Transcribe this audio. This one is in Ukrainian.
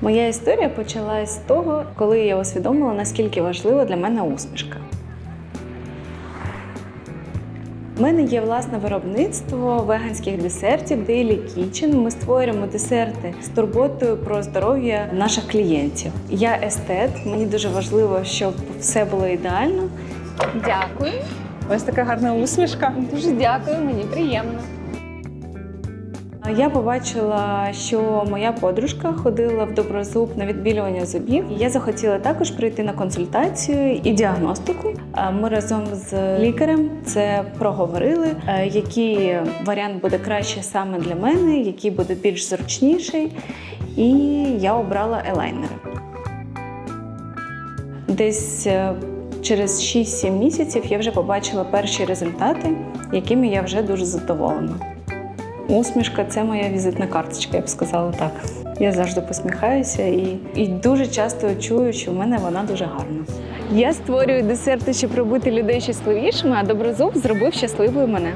Моя історія почалась з того, коли я усвідомила, наскільки важлива для мене усмішка. У мене є власне виробництво веганських десертів Daily Kitchen. Ми створюємо десерти з турботою про здоров'я наших клієнтів. Я естет, мені дуже важливо, щоб все було ідеально. Дякую. Ось така гарна усмішка. Дуже дякую, мені приємно. Я побачила, що моя подружка ходила в доброзуб на відбілювання зубів. Я захотіла також прийти на консультацію і діагностику. Ми разом з лікарем це проговорили, який варіант буде краще саме для мене, який буде більш зручніший. І я обрала елайнери. Десь е, через 6-7 місяців я вже побачила перші результати, якими я вже дуже задоволена. Усмішка це моя візитна карточка, я б сказала так. Я завжди посміхаюся і, і дуже часто чую, що в мене вона дуже гарна. Я створюю десерти, щоб робити людей щасливішими, а доброзуб зробив щасливою мене.